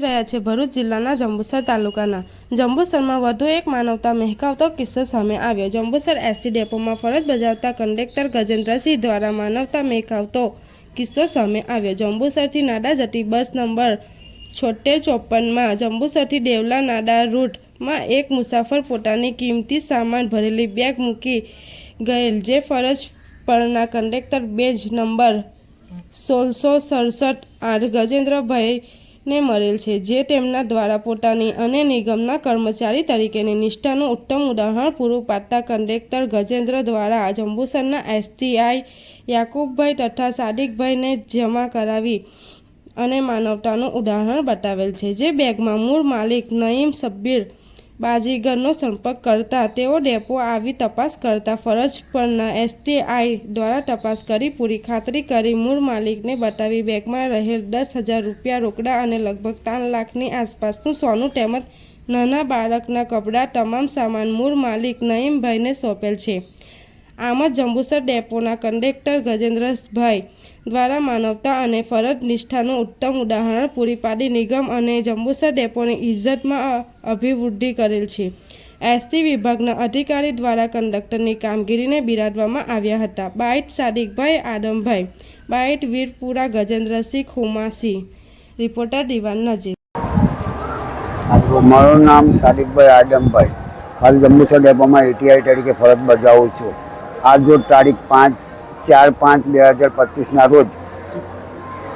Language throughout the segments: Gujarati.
આવી રહ્યા છે. ભરૂચ જિલ્લાના જંબુસર તાલુકાના જંબુસરમાં વધુ એક માનવતા મહેકાવતો કિસ્સો સામે આવ્યો. જંબુસર એસટી ડેપોમાં ફરજ બજાવતા કંડક્ટર ગજેન્દ્રસિંહ દ્વારા માનવતા મહેકાવતો કિસ્સો સામે આવ્યો. જંબુસરથી નાડા જતી બસ નંબર છોતેર ચોપનમાં જંબુસરથી દેવલા નાડા રૂટમાં એક મુસાફર પોતાની કિંમતી સામાન ભરેલી બેગ મૂકી ગયેલ, જે ફરજ પરના કંડક્ટર બેન્ચ નંબર સોળસો સડસઠ આઠ ગજેન્દ્રભાઈને મળેલ છે, જે તેમના દ્વારા પોતાની અને નિગમના કર્મચારી તરીકેની નિષ્ઠાનું ઉત્તમ ઉદાહરણ પૂરું પાડતા કંડક્ટર ગજેન્દ્ર દ્વારા જંબુસરના એસટીઆઈ યાકુબભાઈ તથા સાદિકભાઈને જમા કરાવી અને માનવતાનું ઉદાહરણ બતાવેલ છે, જે બેગમાં મૂળ માલિક નઈમ સબ્બીર બાજીગરનો સંપર્ક કરતા તેઓ ડેપો આવી તપાસ કરતા ફરજ પરના એસટીઆઈ દ્વારા તપાસ કરી પૂરી ખાતરી કરી મૂળ માલિકને બતાવી બેગમાં રહેલ દસ હજાર રૂપિયા રોકડા અને લગભગ ત્રણ લાખની આસપાસનું સોનું તેમજ નાના બાળકના કપડાં, તમામ સામાન મૂળ માલિક નયીમભાઈને સોંપેલ છે. આમ જંબુસર ડેપોના કંડક્ટર ગજેન્દ્રભાઈ દ્વારા માનવતા અને ફરજ નિષ્ઠાનું ઉત્તમ ઉદાહરણ પૂરી પાડી નિગમ અને જંબુસર ડેપોની ઇજ્જતમાં અભિવૃદ્ધિ કરેલ છે. એસટી વિભાગના અધિકારી દ્વારા કંડક્ટરની કામગીરીને બિરાદવામાં આવ્યા હતા. Bite Sadikbhai Adambhai, bite Virpura Gajendrasinh Khumasi reporter Diwan નજીક મારું નામ સાદિકભાઈ આદમભાઈ. હાલ જંબુસર ડેપોમાં એટીઆઈ તરીકે ફરજ બજાવું છું. આજ રોજ તારીખ પાંચ, ચાર પાંચ બે હજાર પચીસના રોજ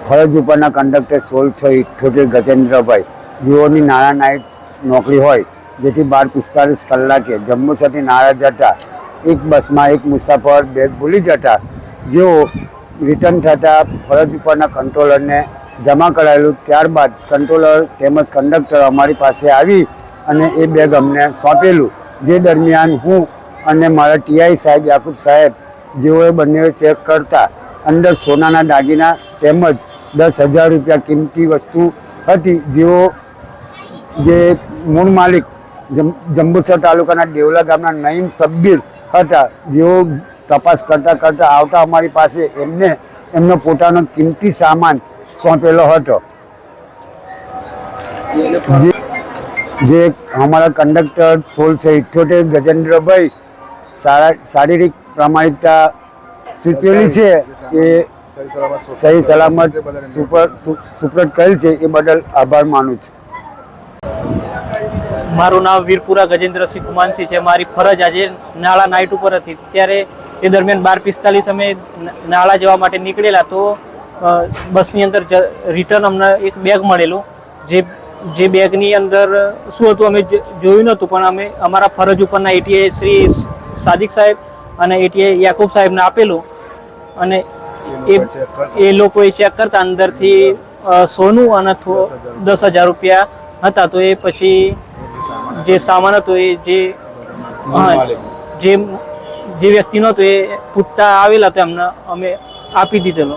ફરજ ઉપરના કંડક્ટર સોળ છ ઇઠ્ઠોતેર ગજેન્દ્રભાઈ, જેઓની નાણાં નાઇટ નોકરી હોય, જેથી બાર પિસ્તાલીસ કલાકે જમ્મુસરથી નાળા જતા એક બસમાં એક મુસાફર બેગ ભૂલી જતા. જેઓ રિટર્ન થતાં ફરજ ઉપરના કંટ્રોલરને જમા કરાયેલું. ત્યારબાદ કંટ્રોલર તેમજ કંડક્ટર અમારી પાસે આવી અને એ બેગ અમને સોંપેલું. જે દરમિયાન હું અને મારા ટીઆઈ સાહેબ, યાકુબ સાહેબ જેઓએ બંને ચેક કરતા, અંદર સોનાના દાગીના તેમજ દસ હજાર રૂપિયા કિંમતી વસ્તુ હતી, જેઓ જે મૂળ માલિક જંબુસર તાલુકાના દેવલા ગામના નઈમ સબ્બીર હતા, જેઓ તપાસ કરતા કરતા આવતા અમારી પાસે એમને, એમનો પોતાનો કિંમતી સામાન સોંપેલો હતો. જે અમારા કંડક્ટર સોળ છે ઇઠ્યોતેર ગજેન્દ્રભાઈ શારીરિક પ્રામાણિકતા સૂચવેલી છે એ સહી સલામત સુપ્રત કરેલ છે એ બદલ આભાર માનું છું. મારું નામ વીરપુરા ગજેન્દ્રસિંહ કુમાનસિંહ છે. મારી ફરજ આજે નાળા નાઇટ ઉપર હતી. ત્યારે એ દરમિયાન બાર પિસ્તાલીસ અમે નાળા જવા માટે નીકળેલા તો બસની અંદર રિટર્ન અમને એક બેગ મળેલું. જે જે બેગની અંદર શું હતું અમે જોયું નહોતું, પણ અમે અમારા ફરજ ઉપરના એટીએ શ્રી સાદિક સાહેબ અને એટીએ યાકુબ સાહેબને આપેલું. અને એ એ લોકોએ ચેક કરતા અંદરથી સોનું અને દસ હજાર રૂપિયા હતા. તો એ પછી જે સામાન હતો એ જે જે જે વ્યક્તિનો હતો એ પૂછતા આવેલા તો એમને અમે આપી દીધેલો.